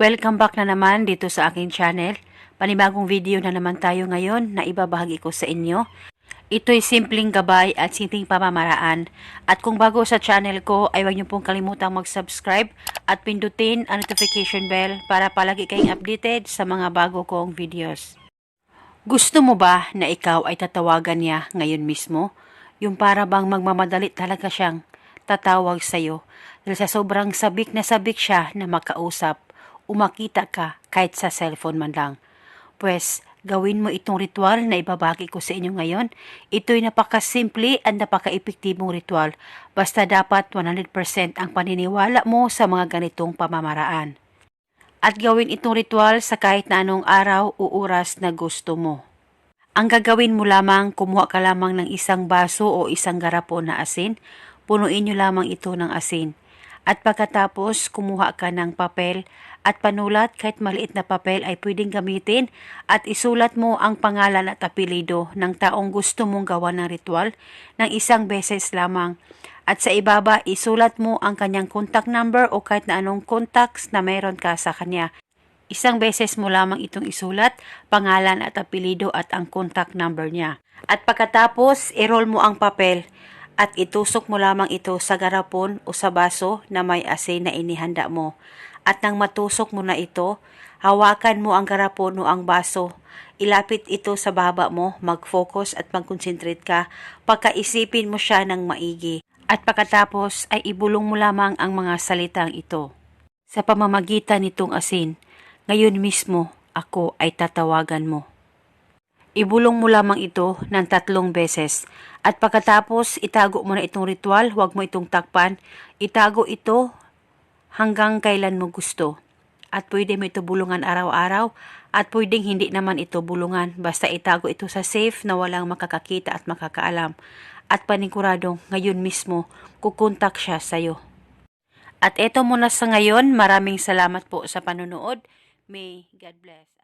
Welcome back na naman dito sa aking channel. Panibagong video na naman tayo ngayon na ibabahagi ko sa inyo. Ito'y simpleng gabay at simpleng pamamaraan. At kung bago sa channel ko, ay huwag niyo pong kalimutang mag-subscribe at pindutin ang notification bell para palagi kayong updated sa mga bago kong videos. Gusto mo ba na ikaw ay tatawagan niya ngayon mismo? Yung para bang magmamadali talaga siyang tatawag sa'yo dahil sa sobrang sabik na sabik siya na makausap, umakita ka kahit sa cellphone man lang. Pwes, gawin mo itong ritual na ibabagi ko sa inyo ngayon. Ito'y napakasimple at napaka-epektibong ritual. Basta dapat 100% ang paniniwala mo sa mga ganitong pamamaraan. At gawin itong ritual sa kahit na anong araw o oras na gusto mo. Ang gagawin mo lamang, kumuha ka lamang ng isang baso o isang garapon na asin, punuin nyo lamang ito ng asin. At pagkatapos, kumuha ka ng papel at panulat kahit maliit na papel ay pwedeng gamitin at isulat mo ang pangalan at apelido ng taong gusto mong gawa ng ritual ng isang beses lamang. At sa ibaba, isulat mo ang kanyang contact number o kahit na anong contacts na mayroon ka sa kanya. Isang beses mo lamang itong isulat, pangalan at apelido at ang contact number niya. At pagkatapos, i-roll mo ang papel at itusok mo lamang ito sa garapon o sa baso na may asin na inihanda mo. At nang matusok mo na ito, hawakan mo ang garapon o ang baso. Ilapit ito sa baba mo, mag-focus at mag-concentrate ka. Pagkaisipin mo siya ng maigi. At pagkatapos ay ibulong mo lamang ang mga salitang ito. Sa pamamagitan nitong asin, ngayon mismo ako ay tatawagan mo. Ibulong mo lamang ito ng tatlong beses at pagkatapos itago mo na itong ritual, huwag mo itong takpan, itago ito hanggang kailan mo gusto. At pwede mo ito bulungan araw-araw at pwedeng hindi naman ito bulungan basta itago ito sa safe na walang makakakita at makakaalam. At paniguradong ngayon mismo kukontak siya sa'yo. At eto muna sa ngayon, maraming salamat po sa panonood. May God bless.